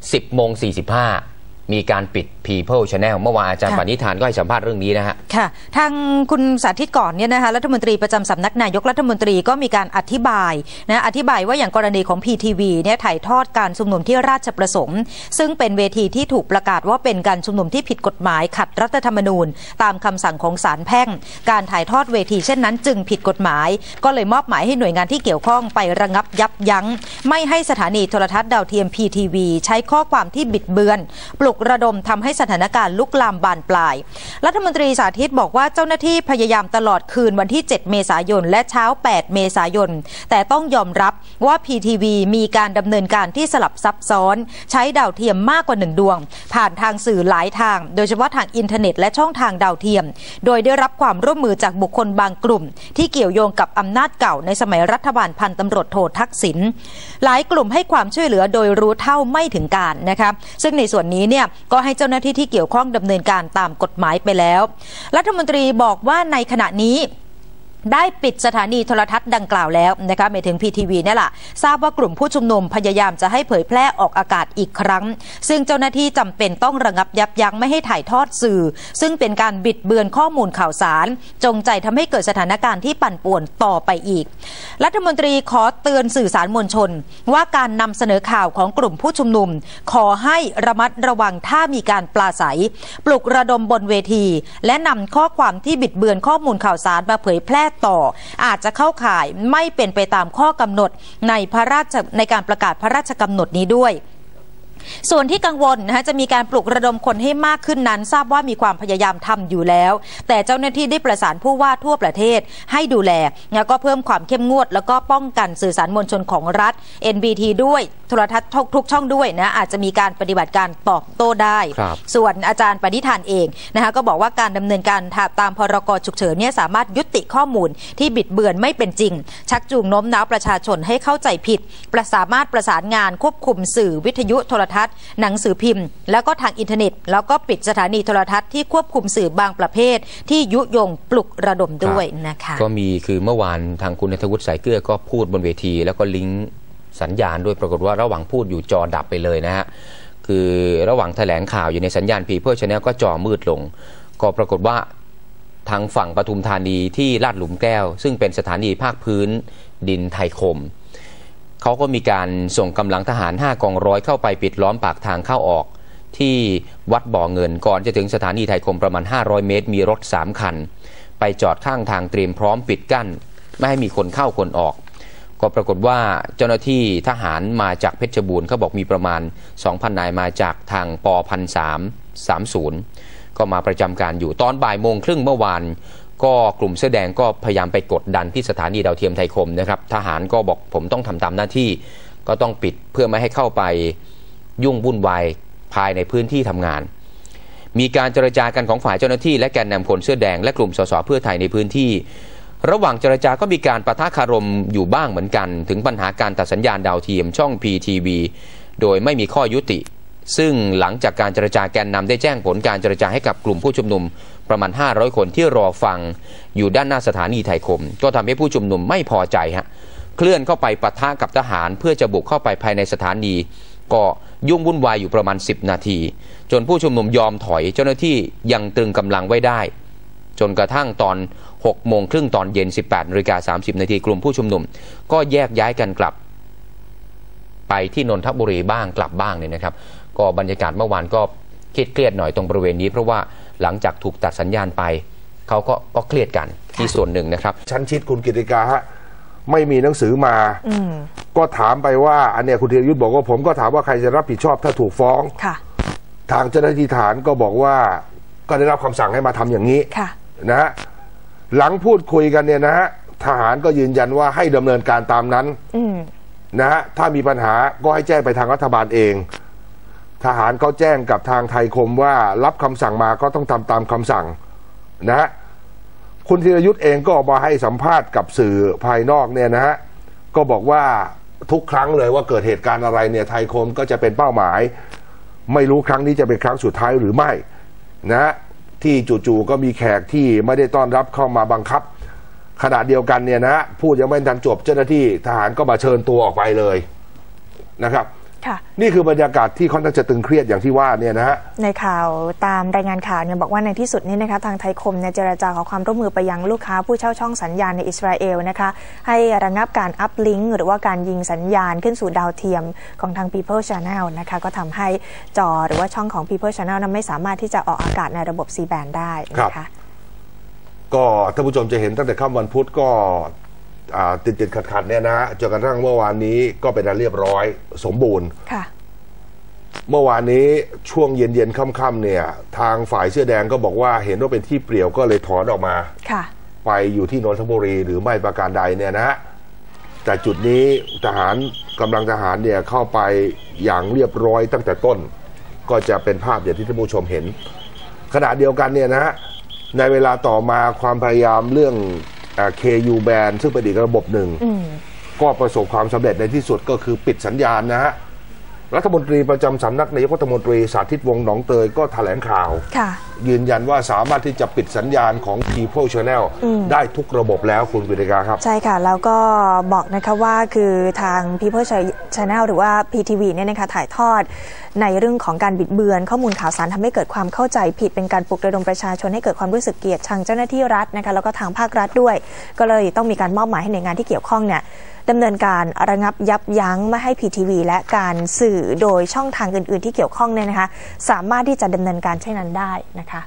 10โมง45 มีการปิด People Channel เมื่อวานอาจารย์ค่ะปณิธานก็ให้สัมภาษณ์เรื่องนี้นะฮะ ค่ะ ทางคุณสาธิตก่อนเนี่ยนะคะรัฐมนตรีประจำสำนักนายกรัฐมนตรีก็มีการอธิบายนะอธิบายว่าอย่างกรณีของ PTV เนี่ยถ่ายทอดการชุมนุมที่ราชประสงค์ ซึ่งเป็นเวทีที่ถูกประกาศว่าเป็นการชุมนุมที่ผิดกฎหมายขัดรัฐธรรมนูญ ตามคำสั่งของศาลแพ่ง การถ่ายทอดเวทีเช่นนั้น จึงผิดกฎหมาย ก็เลยมอบหมายให้หน่วยงานที่เกี่ยวข้องไประงับยับยั้ง ไม่ให้สถานีโทรทัศน์ดาวเทียม PTV ใช้ข้อความที่บิดเบือนปลุกระดมทำให้สถานการณ์ลุกลามบานปลาย รัฐมนตรีสาธิตบอกว่าเจ้าหน้าที่พยายามตลอดคืนวันที่ 7 เมษายน และเช้า 8 เมษายน แต่ต้องยอมรับว่า PTV มีการดำเนินการที่สลับซับซ้อน ใช้ดาวเทียมมากกว่าหนึ่งดวง ผ่านทางสื่อหลายทาง โดยเฉพาะทางอินเทอร์เน็ตและช่องทางดาวเทียม โดยได้รับความร่วมมือจากบุคคลบางกลุ่ม ที่เกี่ยวโยงกับอำนาจเก่าในสมัยรัฐบาลพันตำรวจโททักษิณหลายกลุ่มให้ความช่วยเหลือโดยรู้เท่าไม่ถึงการนะคะซึ่งในส่วนนี้เนี่ยก็ให้เจ้าหน้าที่ที่เกี่ยวข้องดำเนินการตามกฎหมายไปแล้ว รัฐมนตรีบอกว่าในขณะนี้ ได้ปิดสถานีโทรทัศน์ดังกล่าวแล้วนะคะหมายถึง PTV นี่แหละทราบว่ากลุ่มผู้ชุมนุมพยายามจะให้เผยแพร่ออกอากาศอีกครั้ง ซึ่งเจ้าหน้าที่จำเป็นต้องระงับยับยั้งไม่ให้ถ่ายทอดสื่อ ซึ่งเป็นการบิดเบือนข้อมูลข่าวสาร จงใจทำให้เกิดสถานการณ์ที่ปั่นป่วนต่อไปอีก รัฐมนตรีขอเตือนสื่อสารมวลชน ว่าการนำเสนอข่าวของกลุ่มผู้ชุมนุม ขอให้ระมัดระวังถ้ามีการปลาใสปลุกระดมบนเวที และนำข้อความที่บิดเบือนข้อมูลข่าวสารมาเผยแพร่ต่อ อาจจะเข้าข่ายไม่เป็นไปตามข้อกำหนดในพระราชในการประกาศพระราชกำหนดนี้ด้วยส่วนที่กังวลนะคะจะมีการปลุกระดมคนให้มากขึ้นนั้น ทราบว่ามีความพยายามทำอยู่แล้ว แต่เจ้าหน้าที่ได้ประสานผู้ว่าทั่วประเทศให้ดูแล แล้วก็เพิ่มความเข้มงวด แล้วก็ป้องกันสื่อสารมวลชนของรัฐ NBT ด้วยโทรทัศน์ทุกช่องด้วยนะอาจจะมีการปฏิบัติการตอบโต้ได้ครับส่วนอาจารย์ปณิธานเองนะคะก็บอกว่าการดำเนินการตามพรกฉุกเฉินเนี่ยสามารถยุติข้อมูลที่บิดเบือนไม่เป็นจริง ชักจูงโน้มน้าวประชาชนให้เข้าใจผิด ประสามารถประสานงานควบคุมสื่อวิทยุโทรทัศน์ หนังสือพิมพ์ แล้วก็ทางอินเทอร์เน็ต แล้วก็ปิดสถานีโทรทัศน์ที่ควบคุมสื่อบางประเภท ที่ยุยงปลุกระดมด้วยนะคะ ก็มีคือเมื่อวานทางคุณนัทวุฒิสายเกลือก็พูดบนเวที แล้วก็ลิงก์ สัญญาณด้วยปรากฏว่าระหว่างพูดอยู่จอดับไปเลยนะฮะคือระหว่างแถลงข่าวอยู่ในสัญญาณ People Channel ก็จอมืดลง ก็ปรากฏว่าทางฝั่งปทุมธานีที่ลาดหลุมแก้ว ซึ่งเป็นสถานีภาคพื้นดินไทยคมเขาก็มีการส่งกำลังทหาร 5 กองร้อยเข้าไปปิดล้อมปากทางเข้าออกที่วัดบ่อเงินก่อนจะถึงสถานีไทยคมประมาณ 500 เมตร มีรถ 3 คัน ไปจอดข้างทางเตรียมพร้อมปิดกั้น ไม่ให้มีคนเข้าคนออก ก็ปรากฏว่าเจ้าหน้าที่ทหารมาจากเพชรบูรณ์เขาบอกมีประมาณ 2,000 นายมาจากทางปพันสามสามศูนย์ก็มาประจำการอยู่ตอนบ่ายโมงครึ่งเมื่อวาน ก็กลุ่มเสื้อแดงก็พยายามไปกดดันที่สถานีดาวเทียมไทยคมนะครับ ทหารก็บอกผมต้องทำตามหน้าที่ ก็ต้องปิดเพื่อไม่ให้เข้าไปยุ่งวุ่นวายภายในพื้นที่ทำงาน มีการเจรจากันของฝ่ายเจ้าหน้าที่และแกนนำคนเสื้อแดงและกลุ่มสสเพื่อไทยในพื้นที่ ระหว่างเจรจาก็มีการประทะคารมอยู่บ้างเหมือนกัน ถึงปัญหาการตัดสัญญาณดาวเทียมช่อง PTV โดยไม่มีข้อยุติ ซึ่งหลังจากการเจรจาแกนนำได้แจ้งผลการเจรจาให้กับกลุ่มผู้ชุมนุมประมาณ 500 คนที่รอฟังอยู่ด้านหน้าสถานีไทยคม ก็ทำให้ผู้ชุมนุมไม่พอใจฮะเคลื่อนเข้าไปปะทะกับทหารเพื่อจะบุกเข้าไปภายในสถานี ก็ยุ่งวุ่นวายอยู่ประมาณ 10 นาที จนผู้ชุมนุมยอมถอยเจ้าหน้าที่ยังตรึงกำลังไว้ได้ จนกระทั่งตอน 6โมงครึ่งตอนเย็น 18นาฬิกา30นาทีกลุ่มผู้ชุมนุม ก็แยกย้ายกันกลับ ไปที่นนทบุรีบ้างกลับบ้างเนี่ยนะครับ ก็บรรยากาศเมื่อวานก็เครียดเครียดหน่อยตรงบริเวณนี้ เพราะว่าหลังจากถูกตัดสัญญาณไปเขาก็ก็เครียดกันที่ส่วนหนึ่งนะครับ ชั้นชิดคุณกิติกาฮะไม่มีหนังสือมาก็ถามไปว่า อันเนี้ยคุณธีรยุทธ์บอกว่าผมก็ถามว่าใครจะรับผิดชอบถ้าถูกฟ้องค่ะทางเจ้าหน้าที่ฐานก็บอกว่าก็ได้รับคำสั่งให้มาทำอย่างนี้ค่ะนะฮะ หลังพูดคุยกันเนี่ยนะฮะทหารก็ยืนยันว่าให้ดำเนินการตามนั้นอืมนะฮะถ้ามีปัญหาก็ให้แจ้งไปทางรัฐบาลเอง ทหารเขาแจ้งกับทางไทยคมว่ารับคำสั่งมาก็ต้องทำตามคำสั่งนะฮะคุณธีรยุทธ์เองก็ออกมาให้สัมภาษณ์กับสื่อภายนอกเนี่ยนะฮะก็บอกว่าทุกครั้งเลยว่าเกิดเหตุการณ์อะไรเนี่ยไทยคมก็จะเป็นเป้าหมาย ไม่รู้ครั้งนี้จะเป็นครั้งสุดท้ายหรือไม่นะฮะ ที่จู่ๆก็มีแขกที่ไม่ได้ต้อนรับเข้ามาบังคับ ขณะเดียวกันเนี่ยนะพูดยังไม่ทันจบเจ้าหน้าที่ทหารก็มาเชิญตัวออกไปเลยนะครับ นี่คือบรรยากาศที่ค่อนข้างจะตึงเครียดอย่างที่ว่าเนี่ยนะฮะในข่าวตามรายงานข่าวเนี่ยบอกว่าในที่สุดนี้นะคะทางไทยคมเนี่ยเจรจาขอความร่วมมือไปยังลูกค้าผู้เช่าช่องสัญญาณในอิสราเอลนะคะให้ระงับการอัพลิงก์หรือว่าการยิงสัญญาณขึ้นสู่ดาวเทียมของทาง People Channel นะคะก็ทำให้จอหรือว่าช่องของ People Channel นั้นไม่สามารถที่จะออกอากาศในระบบ C band ได้นะครัคะบก็ท่านผู้ชมจะเห็นตั้งแต่ค่ำวันพุธก็อ่า ติดติดขัดขัดๆเนี่ยนะฮะจนกระทั่งเมื่อวานนี้ก็เป็นอันเรียบร้อยสมบูรณ์ค่ะ เมื่อวานนี้ช่วงเย็นเย็นๆค่ำๆเนี่ย ทางฝ่ายเสื้อแดงก็บอกว่าเห็นว่าเป็นที่เปลี่ยวก็เลยถอนออกมาค่ะ ไปอยู่ที่นนทบุรีหรือไม่ประการใดเนี่ยนะฮะแต่จุดนี้ทหารกำลังทหารเนี่ยเข้าไปอย่างเรียบร้อยตั้งแต่ต้น ก็จะเป็นภาพอย่างที่ท่านผู้ชมเห็นขณะเดียวกันเนี่ยนะฮะในเวลาต่อมาความพยายามเรื่องเอ่อ KU band ซึ่งเป็นอีกระบบหนึ่งอืมก็ประสบความสำเร็จในที่สุดก็คือปิดสัญญาณนะฮะ รัฐมนตรีประจำสำนักนายกรัฐมนตรีสาธิตวงศ์หนองเตยก็แถลงข่าวค่ะยืนยันว่าสามารถที่จะปิดสัญญาณของ People Channel อืมได้ทุกระบบแล้วคุณวิริกาครับ ใช่ค่ะ แล้วก็บอกนะคะว่าคือทาง People Channel หรือว่า PTV เนี่ยนะคะถ่ายทอดในเรื่องของการบิดเบือน ข้อมูลข่าวสารทำให้เกิดความเข้าใจผิดเป็นการปลุกระดมประชาชนให้เกิดความรู้สึกเกลียดชังเจ้าหน้าที่รัฐนะคะแล้วก็ทางภาครัฐด้วย ก็เลยต้องมีการมอบหมายให้หน่วยงานที่เกี่ยวข้องเนี่ย ดำเนินการระงับยับยั้งไม่ให้พีทีวีและการสื่อโดยช่องทางอื่น ๆ ที่เกี่ยวข้องเนี่ยนะคะ สามารถที่จะดำเนินการเช่นนั้นได้นะคะ